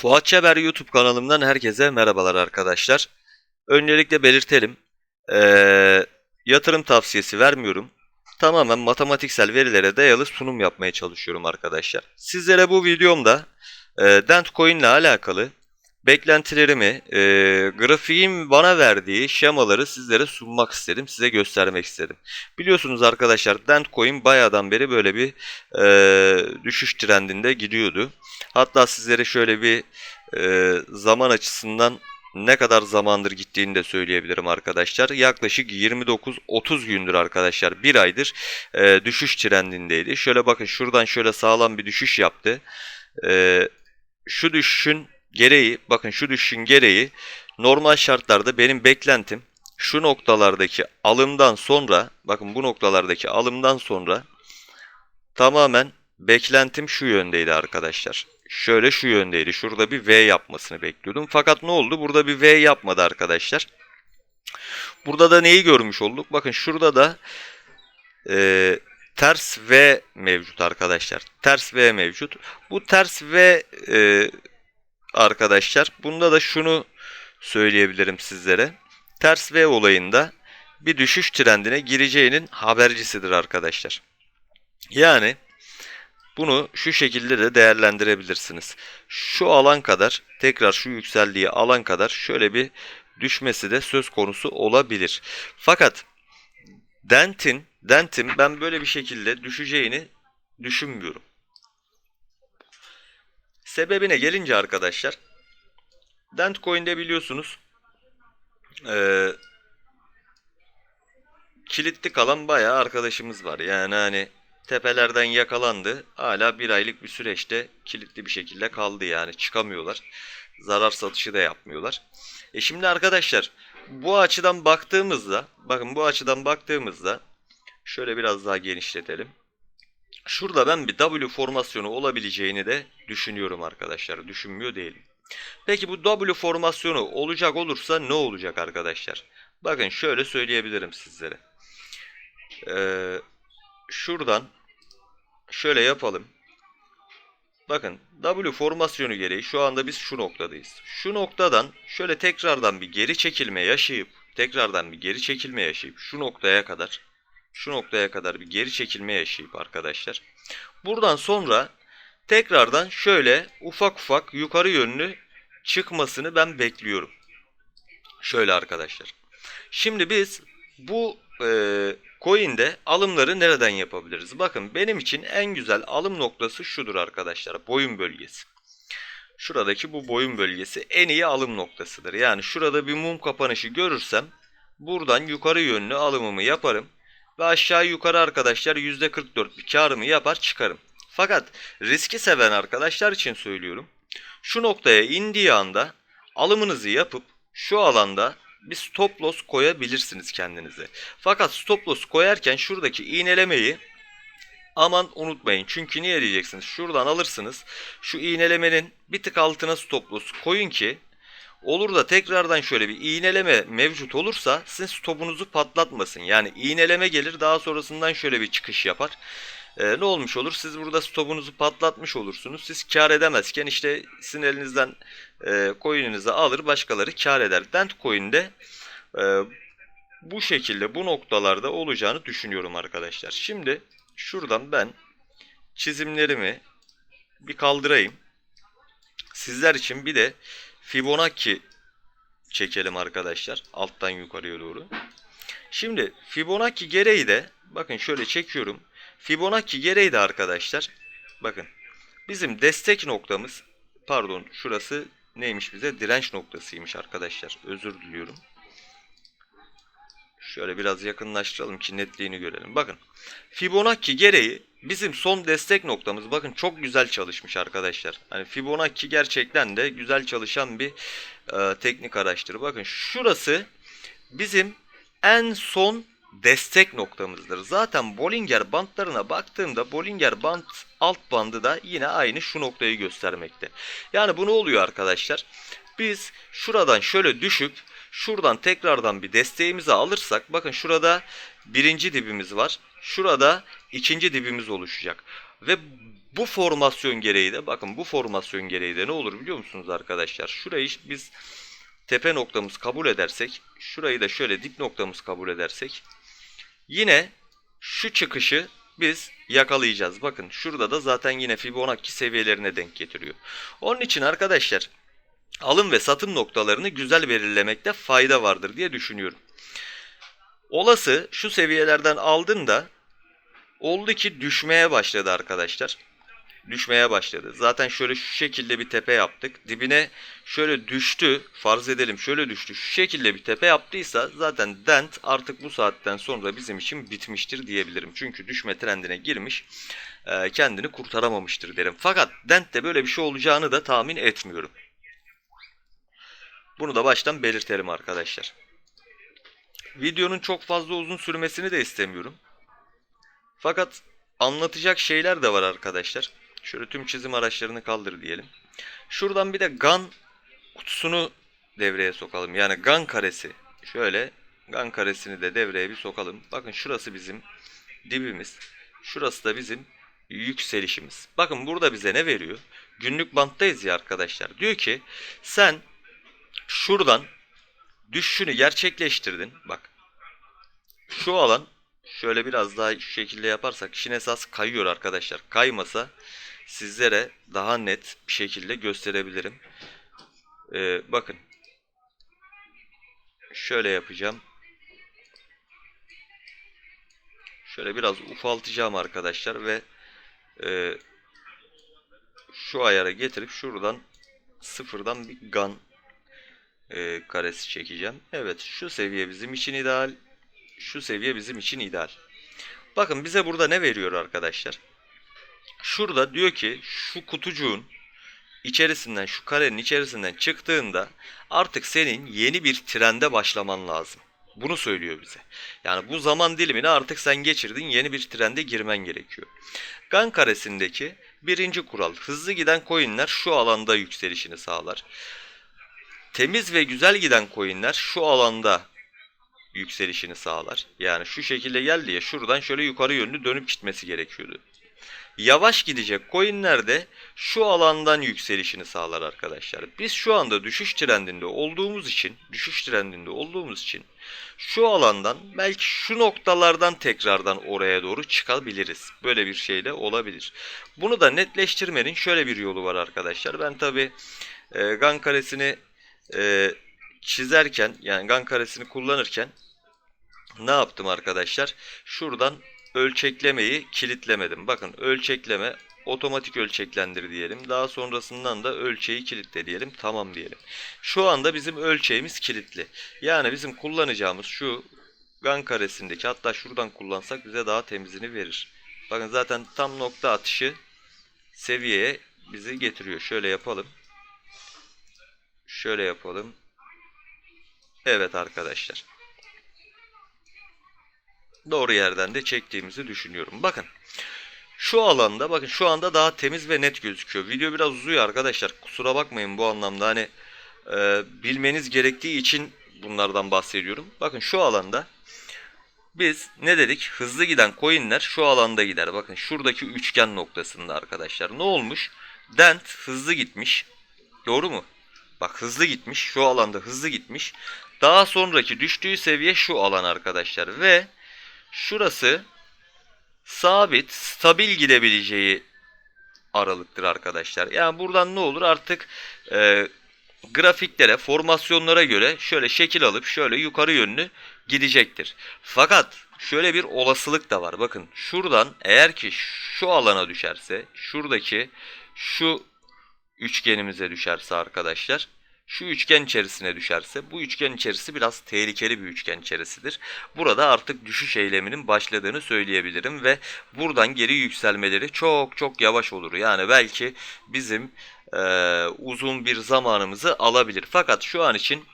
Fuat Çeber YouTube kanalımdan herkese merhabalar arkadaşlar. Öncelikle belirtelim. Ee, yatırım tavsiyesi vermiyorum. Tamamen matematiksel verilere dayalı sunum yapmaya çalışıyorum arkadaşlar. Sizlere bu videomda e, Dentcoin ile alakalı beklentilerimi, e, grafiğin bana verdiği şemaları sizlere sunmak istedim, size göstermek istedim. Biliyorsunuz arkadaşlar Dentcoin bayağıdan beri böyle bir e, düşüş trendinde gidiyordu. Hatta sizlere şöyle bir e, zaman açısından ne kadar zamandır gittiğini de söyleyebilirim arkadaşlar. Yaklaşık 29-30 gündür arkadaşlar. Bir aydır e, düşüş trendindeydi. Şöyle bakın şuradan şöyle sağlam bir düşüş yaptı. E, şu düşüşün gereği bakın şu düşüşün gereği normal şartlarda benim beklentim şu noktalardaki alımdan sonra bakın bu noktalardaki alımdan sonra tamamen beklentim şu yöndeydi arkadaşlar. Şöyle şu yöndeydi. Şurada bir V yapmasını bekliyordum. Fakat ne oldu? Burada bir V yapmadı arkadaşlar. Burada da neyi görmüş olduk? Bakın şurada da e, ters V mevcut arkadaşlar. Ters V mevcut. Bu ters V e, arkadaşlar. Bunda da şunu söyleyebilirim sizlere. Ters V olayında bir düşüş trendine gireceğinin habercisidir arkadaşlar. Yani bunu şu şekilde de değerlendirebilirsiniz. Şu alan kadar tekrar şu yükseldiği alan kadar şöyle bir düşmesi de söz konusu olabilir. Fakat Dent'in Dent'in ben böyle bir şekilde düşeceğini düşünmüyorum. Sebebine gelince arkadaşlar Dent Coin'de biliyorsunuz eee kilitli kalan bayağı arkadaşımız var. Yani hani tepelerden yakalandı. Hala bir aylık bir süreçte kilitli bir şekilde kaldı yani çıkamıyorlar. Zarar satışı da yapmıyorlar. E şimdi arkadaşlar bu açıdan baktığımızda bakın bu açıdan baktığımızda şöyle biraz daha genişletelim. Şurada ben bir W formasyonu olabileceğini de düşünüyorum arkadaşlar. Düşünmüyor değilim. Peki bu W formasyonu olacak olursa ne olacak arkadaşlar? Bakın şöyle söyleyebilirim sizlere. Ee, şuradan şöyle yapalım. Bakın W formasyonu gereği şu anda biz şu noktadayız. Şu noktadan şöyle tekrardan bir geri çekilme yaşayıp tekrardan bir geri çekilme yaşayıp şu noktaya kadar şu noktaya kadar bir geri çekilme yaşayıp arkadaşlar. Buradan sonra tekrardan şöyle ufak ufak yukarı yönlü çıkmasını ben bekliyorum. Şöyle arkadaşlar. Şimdi biz bu e, coin'de alımları nereden yapabiliriz? Bakın benim için en güzel alım noktası şudur arkadaşlar. Boyun bölgesi. Şuradaki bu boyun bölgesi en iyi alım noktasıdır. Yani şurada bir mum kapanışı görürsem buradan yukarı yönlü alımımı yaparım. Ve aşağı yukarı arkadaşlar %44 bir karımı yapar çıkarım. Fakat riski seven arkadaşlar için söylüyorum. Şu noktaya indiği anda alımınızı yapıp şu alanda bir stop loss koyabilirsiniz kendinize. Fakat stop loss koyarken şuradaki iğnelemeyi aman unutmayın. Çünkü niye diyeceksiniz? Şuradan alırsınız. Şu iğnelemenin bir tık altına stop loss koyun ki olur da tekrardan şöyle bir iğneleme mevcut olursa sizin stopunuzu patlatmasın. Yani iğneleme gelir daha sonrasından şöyle bir çıkış yapar. Ee, ne olmuş olur? Siz burada stopunuzu patlatmış olursunuz. Siz kar edemezken işte sizin elinizden e, coin'inizi alır başkaları kar eder. Dent coin'de e, bu şekilde bu noktalarda olacağını düşünüyorum arkadaşlar. Şimdi şuradan ben çizimlerimi bir kaldırayım. Sizler için bir de Fibonacci çekelim arkadaşlar. Alttan yukarıya doğru. Şimdi Fibonacci gereği de bakın şöyle çekiyorum. Fibonacci gereği de arkadaşlar bakın bizim destek noktamız pardon şurası neymiş bize direnç noktasıymış arkadaşlar. Özür diliyorum. Şöyle biraz yakınlaştıralım ki netliğini görelim. Bakın Fibonacci gereği bizim son destek noktamız bakın çok güzel çalışmış arkadaşlar. Hani Fibonacci gerçekten de güzel çalışan bir e, teknik araçtır. Bakın şurası bizim en son destek noktamızdır. Zaten Bollinger bandlarına baktığımda Bollinger band alt bandı da yine aynı şu noktayı göstermekte. Yani bu ne oluyor arkadaşlar? Biz şuradan şöyle düşüp şuradan tekrardan bir desteğimizi alırsak bakın şurada birinci dibimiz var. Şurada ikinci dibimiz oluşacak. Ve Bu formasyon gereği de bakın bu formasyon gereği de ne olur biliyor musunuz arkadaşlar? Şurayı biz tepe noktamız kabul edersek, şurayı da şöyle dip noktamız kabul edersek yine şu çıkışı biz yakalayacağız. Bakın şurada da zaten yine Fibonacci seviyelerine denk getiriyor. Onun için arkadaşlar alım ve satım noktalarını güzel belirlemekte fayda vardır diye düşünüyorum. Olası şu seviyelerden aldın da oldu ki düşmeye başladı arkadaşlar. Düşmeye başladı. Zaten şöyle şu şekilde bir tepe yaptık. Dibine şöyle düştü. Farz edelim şöyle düştü. Şu şekilde bir tepe yaptıysa zaten dent artık bu saatten sonra bizim için bitmiştir diyebilirim. Çünkü düşme trendine girmiş. e, Kendini kurtaramamıştır derim. Fakat dentte böyle bir şey olacağını da tahmin etmiyorum. Bunu da baştan belirtelim arkadaşlar. Videonun çok fazla uzun sürmesini de istemiyorum. Fakat anlatacak şeyler de var arkadaşlar. Şöyle tüm çizim araçlarını kaldır diyelim. Şuradan bir de GAN kutusunu devreye sokalım. Yani GAN karesi. Şöyle GAN karesini de devreye bir sokalım. Bakın şurası bizim dibimiz. Şurası da bizim yükselişimiz. Bakın burada bize ne veriyor? Günlük banttayız ya arkadaşlar. Diyor ki sen şuradan düşüşünü gerçekleştirdin. Bak. Şu alan şöyle biraz daha şu şekilde yaparsak işin esas kayıyor arkadaşlar. Kaymasa sizlere daha net bir şekilde gösterebilirim. Ee, bakın. Şöyle yapacağım. Şöyle biraz ufaltacağım arkadaşlar ve e, şu ayara getirip şuradan sıfırdan bir gun e, karesi çekeceğim. Evet şu seviye bizim için ideal. Şu seviye bizim için ideal. Bakın bize burada ne veriyor arkadaşlar? Şurada diyor ki şu kutucuğun içerisinden şu karenin içerisinden çıktığında artık senin yeni bir trende başlaman lazım. Bunu söylüyor bize. Yani bu zaman dilimini artık sen geçirdin yeni bir trende girmen gerekiyor. Gan karesindeki birinci kural hızlı giden coinler şu alanda yükselişini sağlar. Temiz ve güzel giden coinler şu alanda yükselişini sağlar. Yani şu şekilde geldi ya şuradan şöyle yukarı yönlü dönüp gitmesi gerekiyordu. Yavaş gidecek coinler de şu alandan yükselişini sağlar arkadaşlar. Biz şu anda düşüş trendinde olduğumuz için, düşüş trendinde olduğumuz için şu alandan belki şu noktalardan tekrardan oraya doğru çıkabiliriz. Böyle bir şey de olabilir. Bunu da netleştirmenin şöyle bir yolu var arkadaşlar. Ben tabi e, GAN karesini e, çizerken yani GAN karesini kullanırken ne yaptım arkadaşlar? Şuradan ölçeklemeyi kilitlemedim. Bakın ölçekleme otomatik ölçeklendir diyelim. Daha sonrasından da ölçeği kilitle diyelim. Tamam diyelim. Şu anda bizim ölçeğimiz kilitli. Yani bizim kullanacağımız şu GAN karesindeki hatta şuradan kullansak bize daha temizini verir. Bakın zaten tam nokta atışı seviyeye bizi getiriyor. Şöyle yapalım. Şöyle yapalım. Evet arkadaşlar. Doğru yerden de çektiğimizi düşünüyorum. Bakın. Şu alanda bakın şu anda daha temiz ve net gözüküyor. Video biraz uzuyor arkadaşlar. Kusura bakmayın bu anlamda hani e, bilmeniz gerektiği için bunlardan bahsediyorum. Bakın şu alanda biz ne dedik? Hızlı giden coinler şu alanda gider. Bakın şuradaki üçgen noktasında arkadaşlar. Ne olmuş? Dent hızlı gitmiş. Doğru mu? Bak hızlı gitmiş. Şu alanda hızlı gitmiş. Daha sonraki düştüğü seviye şu alan arkadaşlar. Ve şurası sabit, stabil gidebileceği aralıktır arkadaşlar. Yani buradan ne olur artık e, grafiklere, formasyonlara göre şöyle şekil alıp şöyle yukarı yönlü gidecektir. Fakat şöyle bir olasılık da var. Bakın şuradan eğer ki şu alana düşerse, şuradaki şu üçgenimize düşerse arkadaşlar, şu üçgen içerisine düşerse bu üçgen içerisi biraz tehlikeli bir üçgen içerisidir. Burada artık düşüş eyleminin başladığını söyleyebilirim ve buradan geri yükselmeleri çok çok yavaş olur. Yani belki bizim e, uzun bir zamanımızı alabilir. Fakat şu an için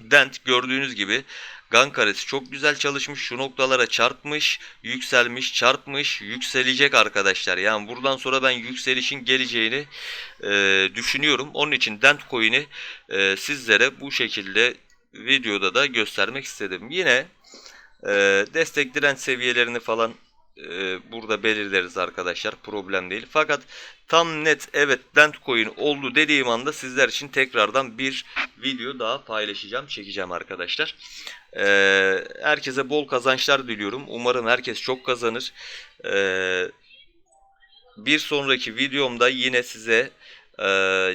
Dent gördüğünüz gibi Gan karesi çok güzel çalışmış. Şu noktalara çarpmış, yükselmiş, çarpmış, yükselecek arkadaşlar. Yani buradan sonra ben yükselişin geleceğini e, düşünüyorum. Onun için Dent coin'i e, sizlere bu şekilde videoda da göstermek istedim. Yine e, destek direnç seviyelerini falan e, burada belirleriz arkadaşlar. Problem değil. Fakat tam net evet Lendcoin oldu dediğim anda sizler için tekrardan bir video daha paylaşacağım, çekeceğim arkadaşlar. Ee, herkese bol kazançlar diliyorum. Umarım herkes çok kazanır. Ee, bir sonraki videomda yine size e,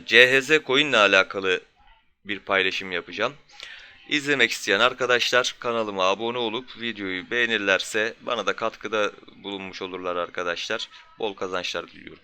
CHZ coin ile alakalı bir paylaşım yapacağım. İzlemek isteyen arkadaşlar kanalıma abone olup videoyu beğenirlerse bana da katkıda bulunmuş olurlar arkadaşlar. Bol kazançlar diliyorum.